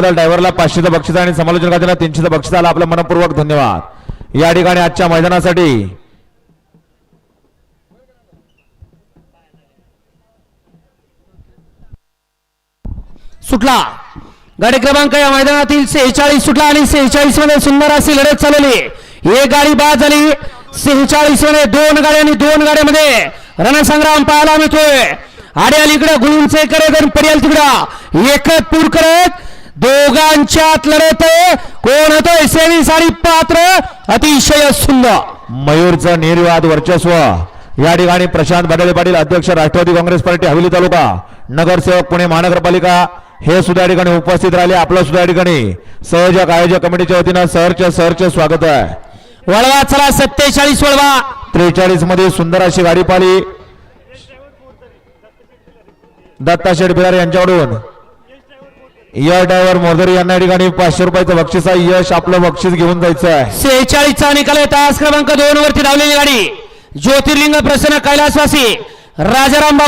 ड्रायव्हरला पाचशेचं बक्षीस आणि समालोचन खात्याला तीनशेचं बक्षीस आला. आपलं मनपूर्वक धन्यवाद. या ठिकाणी आजच्या मैदानासाठी सुटला. गाडी क्रमांक या मैदानातील सेहेचाळीस सुटला आणि सेहेचाळीसमध्ये सुंदर अशी लढत चालवली एक गाडी बाद झाली. सेहेचाळीसमध्ये दोन गाड्या आणि दोन गाड्यामध्ये रणसंग्राम पाहायला मिळतोय. आड्याल इकडं गुळूंचे करत आणि पडियाल तिकडं एकच पूर करत दोघांच्यात लढत आहे. कोण होतोय सेवीस आणि पात्र अतिशय सुंदर. मयूरचं निर्वाद वर्चस्व. या ठिकाणी प्रशांत बडळे पाटील अध्यक्ष राष्ट्रवादी काँग्रेस पार्टी हवेली तालुका. नगरसेवक पुणे महानगरपालिका. हे सुद्धा या ठिकाणी उपस्थित राहिले आपलं सुद्धा या ठिकाणी. सहजक आयोजक कमिटीच्या वतीनं सहरच्या सहरचे स्वागत आहे. वळवा चला सत्तेचाळीस वळवा. त्रेचाळीसमध्ये सुंदर अशी गाडी पाली दत्ता शेठ बिरार यांच्याकडून. या ड्रायव्हर मोदरी यांना या ठिकाणी पाचशे रुपयाचं बक्षीस आहे. यश आपलं बक्षीस घेऊन जायचं आहे. सेहेचाळीसचा निकाल आहे. तास क्रमांक दोन वरती धावलेली गाडी. ज्योतिर्लिंग प्रसन्न कैलासवासी. राजाराम बापू